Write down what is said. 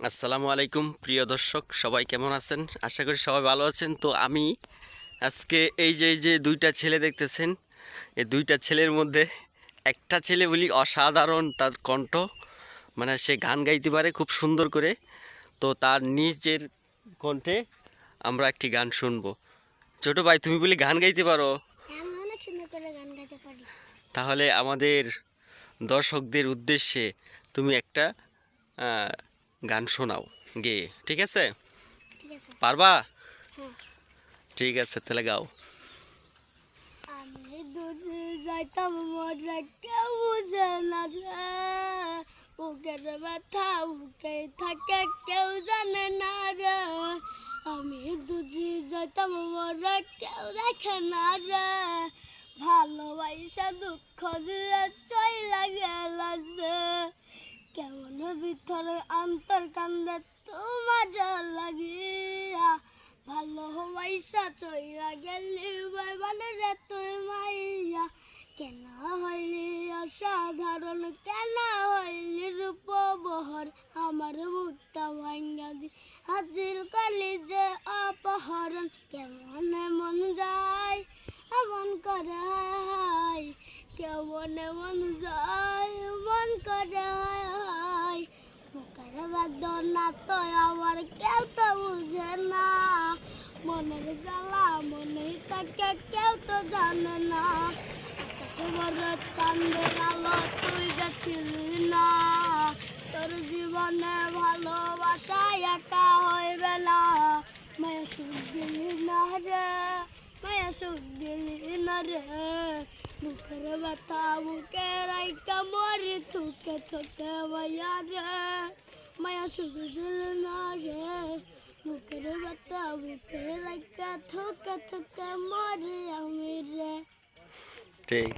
আসসালামু আলাইকুম প্রিয় দর্শক সবাই কেমন আছেন? আশা করি সবাই ভালো আছেন। তো আমি আজকে এই যে যে দুইটা ছেলে দেখতেছেন এই দুইটা ছেলের মধ্যে একটা ছেলে বলি অসাধারণ তার কণ্ঠ মানে সে গান গাইতে পারে খুব সুন্দর করে। তো তার নিজের কণ্ঠে আমরা একটি গান শুনব। ছোট ভাই তুমি বলি গান গাইতে পারো? আমি অনেক সুন্দর করে গান গাইতে পারি। তাহলে আমাদের দর্শকদের উদ্দেশ্যে তুমি একটা গান শোনাও। গেয়ে ঠিক আছে? ঠিক আছে। পারবা? হ্যাঁ। ঠিক আছে তাহলে গাও। আমি দুজি যাইতাম মরে কেউ বুঝে না রে। বুকের ব্যথা বুকে থাকে কেউ জানে না রে। আমি দুজি যাইতাম মরে কেউ দেখে না রে। ভালোবাসা দুঃখ দিয়ে চইলা গেল যে কেমন ভিতরে অন্তর কান্দে তোমার লাগিয়া ভালোবাসা চইলা গেলি বাইবানে রে তুই মাইয়া। কেন হইলি অসাধারণ, কেন হইলি রূপবহর? আমার মুখটা ভাঙ্গা দি হাজির কালি যে অপহরণ। কেমন মন যায়? এমন করে কেমন মন যায়? মন করে বেদনা তো আমার কেউ তো বুঝে না। মনের জ্বালা মনে থাকে, কেউ তো জানে না। তোমার চাঁদের আলো তুই গেছিলি না। তোর জীবনে ভালোবাসা একা হইবে না। মায়া সুখ দিলি না রে, মায়া সুখ দিলি না রে। মুখের ব্যথা মুখে রাইকা মরি থুকে থুকে মায়া রে। মায়া শুধু দিলি না রে মুখের ব্যথা মুখে লাগা থোকা থোকা মরে আমি রে। ঠিক।